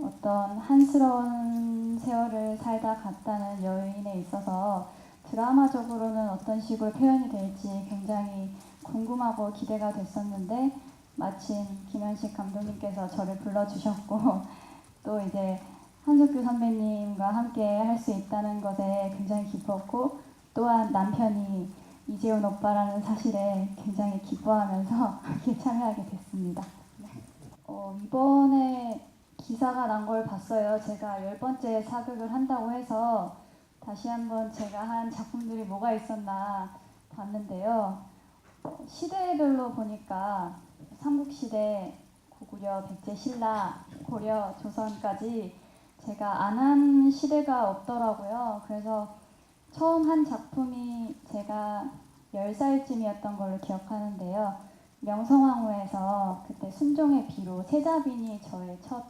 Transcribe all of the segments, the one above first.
어떤 한스러운 세월을 살다 갔다는 여인에 있어서 드라마적으로는 어떤 식으로 표현이 될지 굉장히 궁금하고 기대가 됐었는데 마침 김현식 감독님께서 저를 불러주셨고 또 이제 한석규 선배님과 함께 할 수 있다는 것에 굉장히 기뻤고 또한 남편이 이재훈 오빠라는 사실에 굉장히 기뻐하면서 함께 참여하게 됐습니다. 네. 어, 이번에 기사가 난 걸 봤어요. 제가 열 번째 사극을 한다고 해서 다시 한번 제가 한 작품들이 뭐가 있었나 봤는데요. 어, 시대별로 보니까 삼국시대, 고구려, 백제, 신라, 고려, 조선까지 제가 안 한 시대가 없더라고요. 그래서 처음 한 작품이 제가 10살쯤이었던 걸로 기억하는데요. 명성황후에서 그때 순종의 비로 세자빈이 저의 첫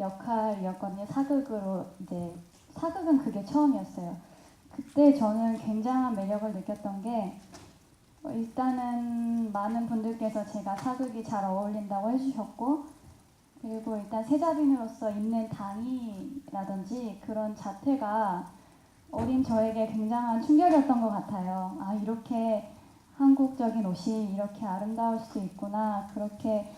역할이었거든요. 사극으로 이제 사극은 그게 처음이었어요. 그때 저는 굉장한 매력을 느꼈던 게 어, 일단은 많은 분들께서 제가 사극이 잘 어울린다고 해주셨고 그리고 일단 세자빈으로서 있는 당이라든지 그런 자태가 어린 저에게 굉장한 충격이었던 것 같아요. 아 이렇게 한국적인 옷이 이렇게 아름다울 수 있구나 그렇게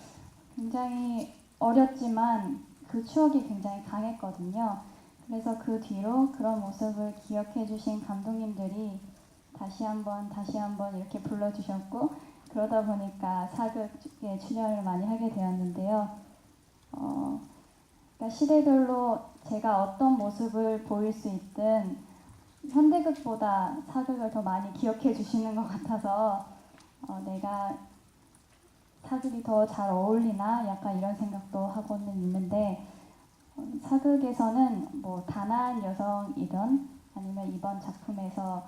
굉장히 어렸지만 그 추억이 굉장히 강했거든요. 그래서 그 뒤로 그런 모습을 기억해 주신 감독님들이 다시 한번 다시 한번 이렇게 불러 주셨고 그러다 보니까 사극에 출연을 많이 하게 되었는데요. 어, 그러니까 시대별로 제가 어떤 모습을 보일 수 있든 현대극보다 사극을 더 많이 기억해 주시는 것 같아서 어, 내가 사극이 더 잘 어울리나 약간 이런 생각도 하고는 있는데 어, 사극에서는 뭐 단아한 여성이든 아니면 이번 작품에서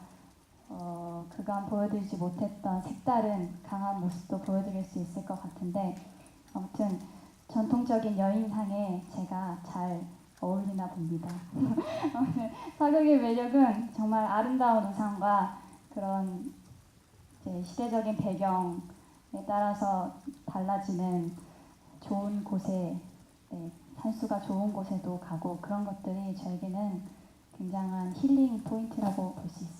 어, 그간 보여드리지 못했던 색다른 강한 모습도 보여드릴 수 있을 것 같은데 아무튼 전통적인 여인상에 제가 잘 어울리나 봅니다. 사극의 매력은 정말 아름다운 의상과 그런 시대적인 배경에 따라서 달라지는 좋은 곳에 네, 산수가 좋은 곳에도 가고 그런 것들이 저에게는 굉장한 힐링 포인트라고 볼 수 있습니다.